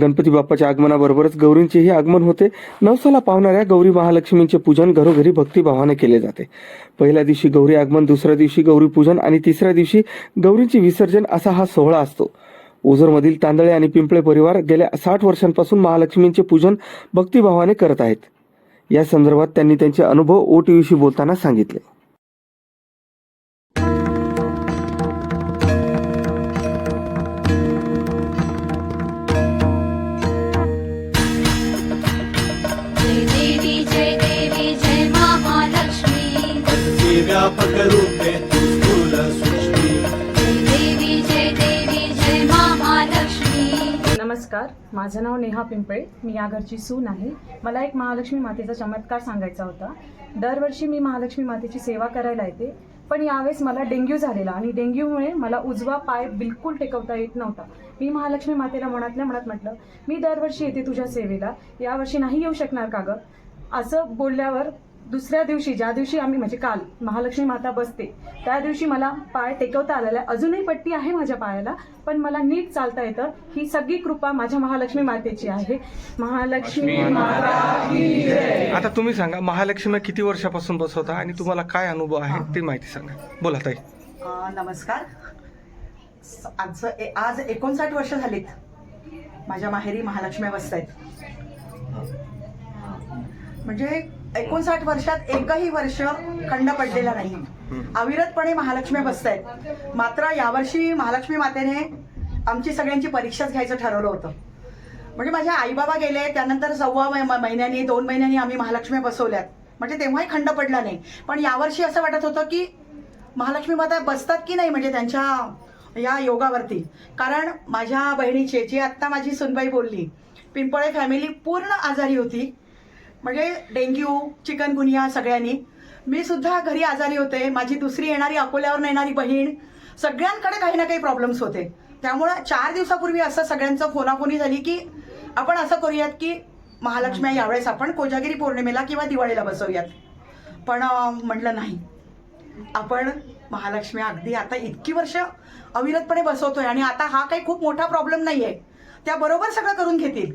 गणपती बाप्पाच्या आगमनाबरोबरच गौरींचेही आगमन होते. नवसाला पावणाऱ्या गौरी महालक्ष्मींचे पूजन घरोघरी भक्तिभावाने केले जाते. पहिल्या दिवशी गौरी आगमन दुसऱ्या दिवशी गौरी पूजन आणि तिसऱ्या दिवशी गौरींचे विसर्जन असा हा सोहळा असतो. ओझरमधील तांदळे आणि पिंपळे परिवार गेल्या साठ वर्षांपासून महालक्ष्मींचे पूजन भक्तिभावाने करत आहेत. या संदर्भात त्यांनी त्यांचे अनुभव ओ टीव्हीशी बोलताना सांगितले. व्यापक रूपे तू स्थूल सृष्टी. देवी जय देवी जय महालक्ष्मी नमस्कार माझं नाव नेहा पिंपळे मी या घरची सून आहे. मला एक महालक्ष्मी मातेचा चमत्कार सांगायचा होता. दरवर्षी मी महालक्ष्मी मातेची सेवा करायला येते पण यावेळेस मला डेंग्यू झालेला आणि डेंग्यूमुळे मला उजवा पाय बिलकुल टेकवता येत नव्हता. मी महालक्ष्मी मातेला मनातल्या मनात म्हटलं मी दरवर्षी येते तुझ्या सेवेला. यावर्षी नाही येऊ शकणार का गं? असं बोलल्यावर दुसऱ्या दिवशी ज्या दिवशी आम्ही म्हणजे काल महालक्ष्मी माता बसते त्या दिवशी मला पाय टेकवता आलेला आहे अजूनही पट्टी आहे माझ्या पायाला पण मला नीट चालता येतं. ही सगळी कृपा माझ्या महालक्ष्मी मातेची आहे. महालक्ष्मी माता की जय. आता तुम्ही सांगा महालक्ष्मी किती वर्षापासून बसवता आणि तुम्हाला काय अनुभव आहे ते माहिती सांगा. बोला ताई. नमस्कार. स- आज ए- आज एकोणसाठ वर्ष झालीत माझ्या माहेरी महालक्ष्मी बसत आहेत म्हणजे एकोणसाठ वर्षात एकही वर्ष खंड पडलेला नाही. अविरतपणे महालक्ष्मी बसत आहेत मात्र यावर्षी महालक्ष्मी मातेने आमची सगळ्यांची परीक्षाच घ्यायचं ठरवलं होतं. म्हणजे माझे आईबाबा गेले त्यानंतर सव्वा महिन्यांनी दोन महिन्यांनी आम्ही महालक्ष्मी बसवल्यात. म्हणजे तेव्हाही खंड पडला नाही. पण यावर्षी असं वाटत होतं की महालक्ष्मी माता बसतात की नाही म्हणजे त्यांच्या या योगावरती? कारण माझ्या बहिणीची जी आत्ता माझी सुनबाई बोलली पिंपळे फॅमिली पूर्ण आजारी होती. म्हणजे डेंग्यू चिकनगुनिया सगळ्यांनी. मी सुद्धा घरी आजारी होते. माझी दुसरी येणारी अकोल्यावरून येणारी बहीण. सगळ्यांकडे काही ना काही प्रॉब्लेम्स होते. त्यामुळं चार दिवसापूर्वी असं सगळ्यांचं फोनाफोनी झाली की आपण असं करूयात की महालक्ष्मी यावेळेस आपण कोजागिरी पौर्णिमेला किंवा दिवाळीला बसवूयात. पण म्हटलं नाही. आपण महालक्ष्मी अगदी आता इतकी वर्ष अविरतपणे बसवतोय आणि आता हा काही खूप मोठा प्रॉब्लेम नाही आहे त्याबरोबर सगळं करून घेतील.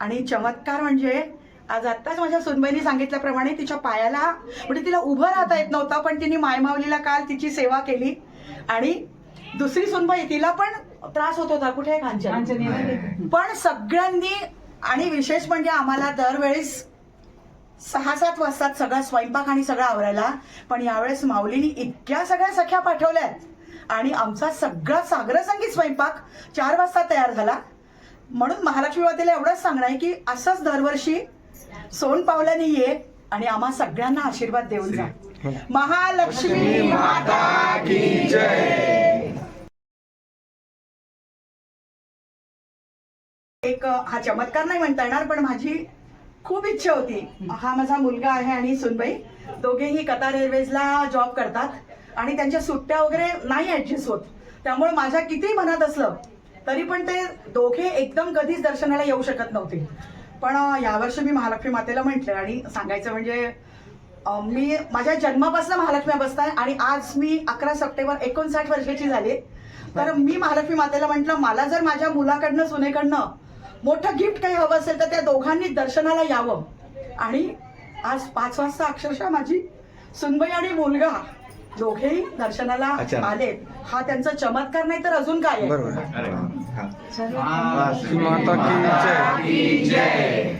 आणि चमत्कार म्हणजे आज आत्ताच माझ्या सुनबाईनी सांगितल्याप्रमाणे तिच्या पायाला म्हणजे तिला उभं राहता येत नव्हतं पण तिने मायमावलीला काल तिची सेवा केली. आणि दुसरी सुनबाई तिला पण त्रास होत होता. कुठे पण सगळ्यांनी आणि विशेष म्हणजे आम्हाला दरवेळेस सहा सात वाजतात सगळा स्वयंपाक आणि सगळं आवरायला पण यावेळेस माऊलीनी इतक्या सगळ्या सख्या पाठवल्यात. आणि आमचा सगळा सागरसंगीत स्वयंपाक चार वाजता तयार झाला. म्हणून महालक्ष्मी मातेला एवढंच सांगणं आहे की असंच दरवर्षी सोन पावलाने ये आणि आम्हा सगळ्यांना आशीर्वाद देऊन जा. महालक्ष्मी माता की जय. एक हा चमत्कार नाही म्हणता येणार पण माझी खूप इच्छा होती. हा माझा मुलगा आहे आणि सुनबाई. दोघेही कतार एअरवेजला जॉब करतात आणि त्यांच्या सुट्ट्या वगैरे नाही ऍडजस्ट होत. त्यामुळे माझ्या किती मनात असलं तरी पण ते दोघे एकदम कधीच दर्शनाला येऊ शकत नव्हते. पण यावर्षी मी महालक्ष्मी मातेला म्हटलं आणि सांगायचं म्हणजे मी माझ्या जन्मापासून महालक्ष्मी बसताय आणि आज मी अकरा सप्टेंबर एकोणसाठ वर्षाची झाली. तर मी महालक्ष्मी मातेला म्हटलं मला जर माझ्या मुलाकडनं सुनेकडनं मोठं गिफ्ट काही हवं असेल तर त्या दोघांनी दर्शनाला यावं. आणि आज पाच वाजता अक्षरशः माझी सुनबाई आणि मुलगा दोघेही दर्शनाला अच्छा. आलेत. हा त्यांचा चमत्कार नाही तर अजून काय आहे? बरोबर. श्री माता की जय.